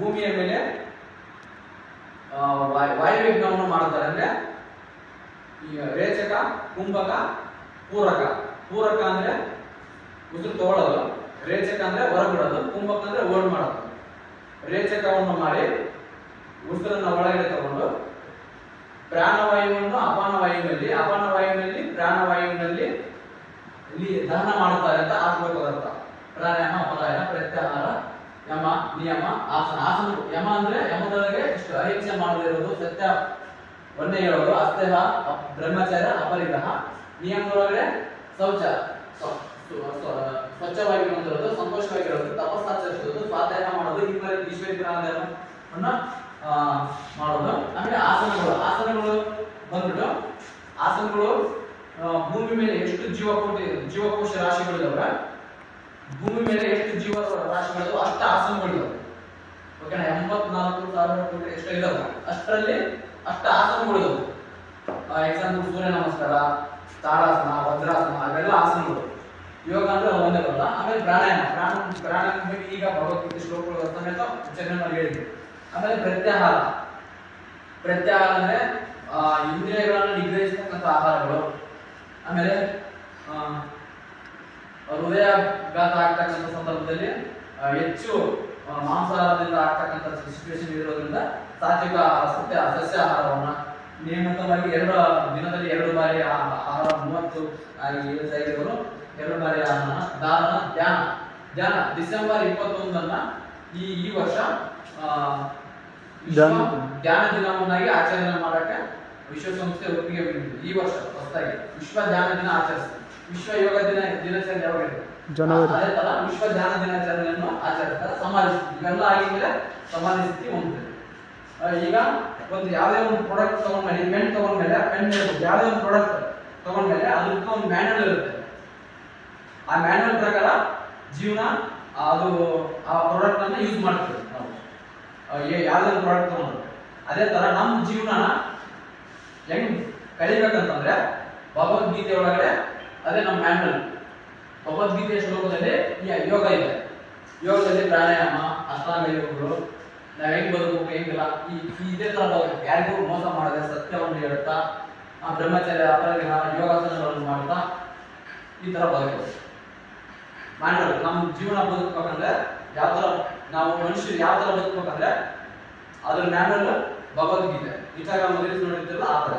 ಭೂಮಿಯ ಮೇಲೆ ಆ, ವಾಯು ವಾಯುಯಜ್ಞವನ್ನು ಮಾಡುತ್ತಾರೆ. ಅಂದ್ರೆ ಈ ರೇಚಕ ಕುಂಭಕ ಪೂರಕ. ಪೂರಕ ಅಂದ್ರೆ ಉಸಿರು ತಗೊಳ್ಳೋದು. ರೇಚಕ ಅಂದ್ರೆ ಹೊರಬಿಡೋದು. ಕುಂಭಕ ಅಂದ್ರೆ ಓಡ್ ಮಾಡೋದು. ರೇಚಕವನ್ನು ಮಾಡಿ ಉಸಿರನ್ನ ಒಳಗಡೆ ತಗೊಂಡು ಪ್ರಾಣವಾಯುವನ್ನು ಅಪಾನವಾಯುವಿನಲ್ಲಿ ಅಪಾನವಾಯುವಿನಲ್ಲಿ ಪ್ರಾಣವಾಯುವಿನಲ್ಲಿ ಇಲ್ಲಿ ದಹನ ಮಾಡುತ್ತಾರೆ ಅಂತ ಆತ್ಮ ಪದಾರ್ಥ ಪ್ರಾಣಾಯಾಮ ಅಪರಾಯಣ ಪ್ರತ್ಯಾಹಾರ ಯಮ ನಿಯಮ, ಆಸನ ಆಸನ, ಯಮ ಅಂದ್ರೆ ಯಮದೊಳಗೆ ಇಷ್ಟು ಅಹಿಂಸೆ ಮಾಡದಿರೋದು, ಸತ್ಯ ಒಂದೇ ಹೇಳೋದು ಅಸ್ತೇಹ ಬ್ರಹ್ಮಚಾರ್ಯ ಅಪರಿಗ್ರಹ. ನಿಯಮದೊಳಗಡೆ ಶೌಚ ಸ್ವಚ್ಛವಾಗಿರುವಂತದ್ದು ಸಂತೋಷವಾಗಿರೋದು, ತಪಸ್ಸಾಚರಿಸೋದು, ಸ್ವಾಧ್ಯಾಯ ಮಾಡೋದು ಇಬ್ಬರ ವಿಶ್ವವಿದ್ಯಾಲಯವನ್ನು ಮಾಡೋದು. ಆಮೇಲೆ ಆಸನಗಳು ಆಸನಗಳು ಬಂದ್ಬಿಟ್ಟು, ಆಸನಗಳು ಭೂಮಿ ಮೇಲೆ ಎಷ್ಟು ಜೀವಕೋಟಿ, ಜೀವಕೋಶ ರಾಶಿಗಳಿದಾವೆ ಭೂಮಿ ಮೇಲೆ ಎಷ್ಟು ಜೀವ ರಾಶಿಗಳು ಅಷ್ಟು ಆಸನಗಳು ಓಕೆನಾ? ಎಂಬತ್ನಾಲ್ಕು ಸಾವಿರ ಕೋಟಿ ಎಷ್ಟು ಇದಾವೆ. ಅಷ್ಟರಲ್ಲಿ ಅಷ್ಟು ಆಸನಗಳಿದಾವೆ. ಎಕ್ಸಾಂಪಲ್ ಸೂರ್ಯ ನಮಸ್ಕಾರ ತಾಡಾಸನ ವಜ್ರಾಸನ, ಅವೆಲ್ಲ ಆಸನಗಳು ಯೋಗ ಅಂದ್ರೆ ಅದು ಒಂದೇ ಬರಲ್ಲ. ಆಮೇಲೆ ಪ್ರಾಣಾಯಾಮ. ಪ್ರಾಣ, ಪ್ರಾಣಾಯಾಮ ಈಗ ಭಗವದ್ಗೀತೆ ಶ್ಲೋಕಗಳು ಸಮೇತ ಉಚ್ಚಾರಣೆ ಹೇಳಿದ್ವಿ ಆಮೇಲೆ ಪ್ರತ್ಯಾಹಾರ. ಪ್ರತ್ಯಾಹಾರ ಅಂದ್ರೆ ಇಂದ್ರಿಯಗಳನ್ನು ನಿಗ್ರಹಿಸತಕ್ಕಂಥ ಆಹಾರಗಳು. ಆಮೇಲೆ ಹೃದಯಾಘಾತ ಆಗ್ತಕ್ಕಂಥ ಸಂದರ್ಭದಲ್ಲಿ ಹೆಚ್ಚು ಮಾಂಸಾಹಾರದಿಂದ ಆಗ್ತಕ್ಕಂಥ ಸಿಚುವೇಶನ್ ಇರೋದ್ರಿಂದ ಸಾತ್ವಿಕ ಆಹಾರ ಸತ್ಯ ಸಸ್ಯ ಆಹಾರವನ್ನ ನಿಯಮಿತವಾಗಿ ಎರಡು ದಿನದಲ್ಲಿ ಎರಡು ಬಾರಿ ಆಹಾರ ಮೂವತ್ತು ಆಗಿರೋರು ಎರಡು ಬಾರಿ ಆಹಾರ ದಾನ ಧ್ಯಾನ ಧ್ಯಾನ ಡಿಸೆಂಬರ್ ಇಪ್ಪತ್ತೊಂದನ್ನ ಈ ಈ ವರ್ಷ ಧ್ಯಾನ. ದಿನವನ್ನಾಗಿ ಆಚರಣೆ ಮಾಡಕ್ಕೆ ವಿಶ್ವಸಂಸ್ಥೆ ಒಪ್ಪಿಗೆ ಬಂದಿದೆ ಈ ವರ್ಷ ಹೊಸದಾಗಿ ವಿಶ್ವ ಧ್ಯಾನ ದಿನ ಆಚರಿಸ್ತೀವಿ ವಿಶ್ವ ಯೋಗ ದಿನ ದಿನಾಚರಣೆ ಯಾವಾಗ? ಜನವರಿ. ವಿಶ್ವ ಧ್ಯಾನ ದಿನಾಚರಣೆಯನ್ನು ಆಚರಿಸ್ತಾರೆ. ಸಮಾಜ ಇವೆಲ್ಲ ಆಗಿದ್ಮೇಲೆ ಸಮಾಜ ಸ್ಥಿತಿ ಹೊಂದಿದೆ ಈಗ ಒಂದು ಯಾವುದೇ ಒಂದು ಪ್ರಾಡಕ್ಟ್ ತಗೊಂಡ್ಮೇಲೆ ಪೆನ್ ತಗೊಂಡ್ಮೇಲೆ ಪೆನ್ ಯಾವುದೇ ಒಂದು ಪ್ರಾಡಕ್ಟ್ ತಗೊಂಡ್ಮೇಲೆ ಅದಕ್ಕೆ ಒಂದು ಮ್ಯಾನ್ಯಲ್ ಇರುತ್ತೆ. ಆ ಮ್ಯಾನ್ಯಲ್ ಪ್ರಕಾರ ಜೀವನ ಅದು ಆ ಪ್ರಾಡಕ್ಟ್ ಅನ್ನ ಯೂಸ್ ಮಾಡ್ತೀವಿ ನಾವು. ಯಾವುದೇ ಒಂದು ಪ್ರಾಡಕ್ಟ್ ತಗೊಂಡ್ರೆ ಅದೇ ತರ ನಮ್ಮ ಜೀವನ ಹೆಂಗ್ ಕಲಿಬೇಕಂತಂದ್ರೆ ಭಗವದ್ಗೀತೆ ಒಳಗಡೆ ಅದೇ ನಮ್ಮ ಮ್ಯಾಂಡಲ್ ಭಗವದ್ಗೀತೆಯ ಶ್ಲೋಕದಲ್ಲಿ ಈ ಯೋಗ ಇದೆ. ಯೋಗದಲ್ಲಿ ಪ್ರಾಣಾಯಾಮ ಅಷ್ಟಾಂಗ ನಾವು ಹೆಂಗ್ ಬದುಕಬೇಕು, ಹೆಂಗಿಲ್ಲ, ಈ ಇದೇ ತರ ಯಾರಿಗೂ ಮೋಸ ಮಾಡದೆ ಸತ್ಯವನ್ನು ಹೇಳ್ತಾ ಆ ಬ್ರಹ್ಮಚರ್ಯ ಅಪರಾಧ ಯೋಗಾಸನಗಳನ್ನು ಮಾಡ್ತಾ ಈ ತರ ಬದುಕಬೇಕು ಮ್ಯಾಂಡಲ್ ನಮ್ಮ ಜೀವನ ಬದುಕಬೇಕಂದ್ರೆ ಯಾವ ತರ ನಾವು ಮನುಷ್ಯರು ಯಾವ ತರ ಬದುಕಬೇಕಂದ್ರೆ ಅದ್ರ ಮ್ಯಾನಲ್ ಭಗವದ್ಗೀತೆ. ಇನ್ಸ್ಟಾಗ್ರಾಮ್ ರೀಲ್ಸ್ ನೋಡಿರ್ತಿರಲ್ಲ ಆ ತರ